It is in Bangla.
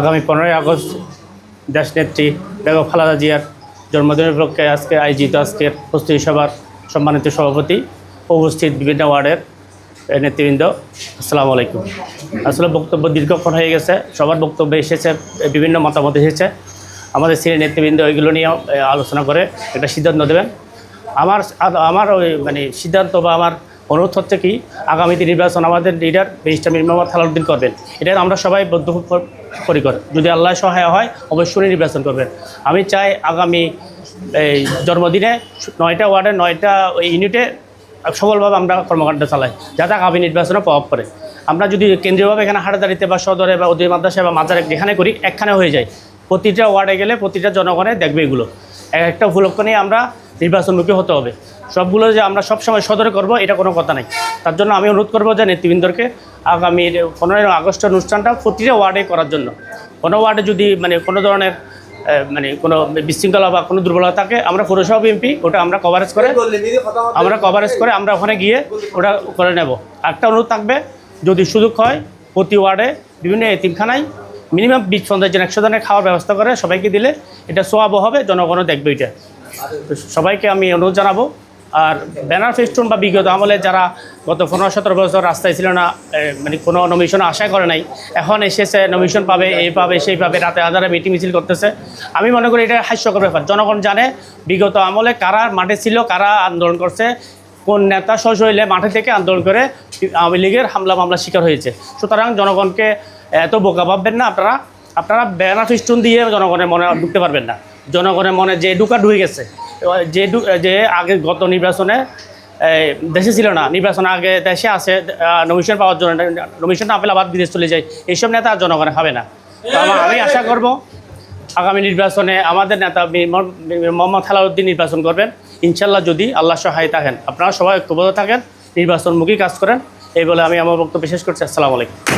আগামী পনেরোই আগস্ট দেশনেত্রী বেগম খালাদা জিয়ার জন্মদিনের উপলক্ষে আজকে আয়োজিত আজকের প্রস্তুতি সভার সম্মানিত সভাপতি উপস্থিত বিভিন্ন ওয়ার্ডের নেতৃবৃন্দ, আসসালামু আলাইকুম। আসলে বক্তব্য দীর্ঘক্ষণ হয়ে গেছে, সবার বক্তব্য এসেছে, বিভিন্ন মতামত এসেছে। আমাদের সিনিয়র নেতৃবৃন্দ ওইগুলো নিয়ে আলোচনা করে একটা সিদ্ধান্ত দেবেন আমার আমার ওই মানে সিদ্ধান্ত বা আমার অনুরোধ হচ্ছে কি আগামীতে নির্বাচন আমাদের লিডার ব্যারিস্টার মীর মোহাম্মদ খালাউদ্দিন করবেন। এটা আমরা সবাই বদ্ধ পরিকর যদি আল্লাহ সহায় হয়, অবশ্যই নির্বাচন করবেন। আমি চাই আগামী, এই, জন্মদিনে নয়টা ওয়ার্ডে, নয়টা ইউনিটে সফলভাবে আমরা কর্মকাণ্ড চালাই, যাতে আগামী নির্বাচনে প্রভাব পড়ে। আমরা যদি কেন্দ্রীয়ভাবে এখানে হাটাদারিতে বা সদরে বা অধীর মাদ্রাসায় বা মাজারে যেখানে করি, একখানে হয়ে যায়। প্রতিটা ওয়ার্ডে গেলে প্রতিটা জনগণে দেখবে এগুলো। এক একটা উপলক্ষ নিয়ে আমরা নির্বাচনমুখী হতে হবে। সবগুলো যে আমরা সবসময় সদরে করব, এটা কোনো কথা নাই। তার জন্য আমি অনুরোধ করব যে নেতৃবৃন্দকে আগামী পনেরোই আগস্টের অনুষ্ঠানটা প্রতিটা ওয়ার্ডে করার জন্য। কোনো ওয়ার্ডে যদি মানে কোনো ধরনের মানে কোনো বিশৃঙ্খলা বা কোনো দুর্বলতা থাকে, আমরা পৌরসভা এমপি ওটা আমরা কভারেজ করে, আমরা কভারেজ করে আমরা ওখানে গিয়ে ওটা করে নেব। একটা অনুরোধ থাকবে, যদি সুযোগ হয়, প্রতি ওয়ার্ডে বিভিন্ন এতিমখানায় মিনিমাম বিশ পঞ্চাশ জন, একশো জনের খাওয়ার ব্যবস্থা করে সবাইকে দিলে এটা সোয়াবও হবে, জনগণও দেখবে এটা। সবাইকে আমি অনুরোধ জানাব। আর ব্যানার ফেস্টুন বা বিগত আমলে যারা গত পনেরো সতেরো বছর রাস্তায় ছিল না মানে কোনো নমিশন আশা করে নাই, এখন এসেছে নমিশন পাবে এই পাবে, সেই পাবে, রাতে আধারে মিটিং মিছিল করতেছে। আমি মনে করি এটা হাস্যকর ব্যাপার। জনগণ জানে বিগত আমলে কারা মাঠে ছিল, কারা আন্দোলন করছে, কোন নেতা সশৈলে মাঠে থেকে আন্দোলন করে আওয়ামী লীগের হামলা মামলা শিকার হয়েছে। সুতরাং জনগণকে এত বোকা ভাববেন না, আপনারা আপনারা ব্যানার ফিস্টুন দিয়ে জনগণের মনে ঢুকতে পারবেন না। জনগণের মনে যে ঢুকা ঢুকে গেছে। যে যে আগে গত নির্বাচনে দেশে ছিল না। নির্বাচন আগে দেশে আছে নমিশন পাওয়ার জন্য। নমিশন না পেলে আবার বিদেশ চলে যায়। এইসব নেতা আর জনগণে হবে না। আমি আশা করব আগামী নির্বাচনে আমাদের নেতা মোহাম্মদ- খালাউদ্দিন নির্বাচন করবেন। ইনশাল্লাহ যদি আল্লাহ সহায় থাকেন। আপনারা সবাই ঐক্যবদ্ধ থাকেন, নির্বাচনমুখী কাজ করেন। এই বলে আমি আমার বক্তব্য শেষ করছি। আসসালামু আলাইকুম।